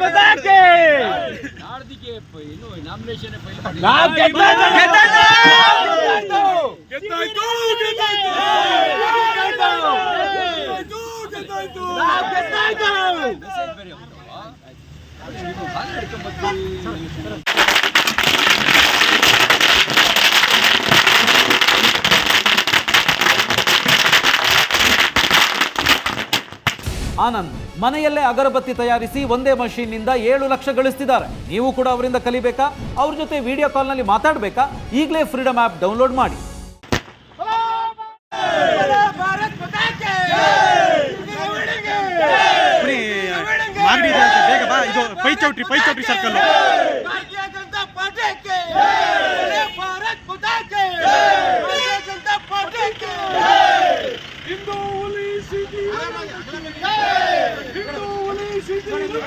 ಗೆದ್ದಾಕೆ ನಾಡ್ದಿಗೆ ಏನು nomination file ಮಾಡಿ ನಾವು ಗೆದ್ದಾಕೆ ಗೆದ್ದಾಯ್ತು! ಗೆದ್ದಾಯ್ತು ಗೆದ್ದಾಯ್ತು! ನಾವು ಆನಂದ್ ಮನೆಯಲ್ಲೇ ಅಗರಬತ್ತಿ ತಯಾರಿಸಿ ಒಂದೇ ಮಷೀನ್ನಿಂದ ಏಳು ಲಕ್ಷ ಗಳಿಸ್ತಿದ್ದಾರೆ. ನೀವು ಕೂಡ ಅವರಿಂದ ಕಲಿಬೇಕಾ? ಅವ್ರ ಜೊತೆ ವಿಡಿಯೋ ಕಾಲ್ನಲ್ಲಿ ಮಾತಾಡಬೇಕಾ? ಈಗಲೇ ಫ್ರೀಡಮ್ ಆ್ಯಪ್ ಡೌನ್ಲೋಡ್ ಮಾಡಿ. ಬೇಗ ಬಾ. ಇದು ಪೈಚೌಟ್ರಿ ಪೈಚೌಟ್ರಿ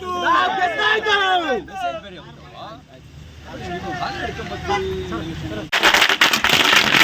Thank you.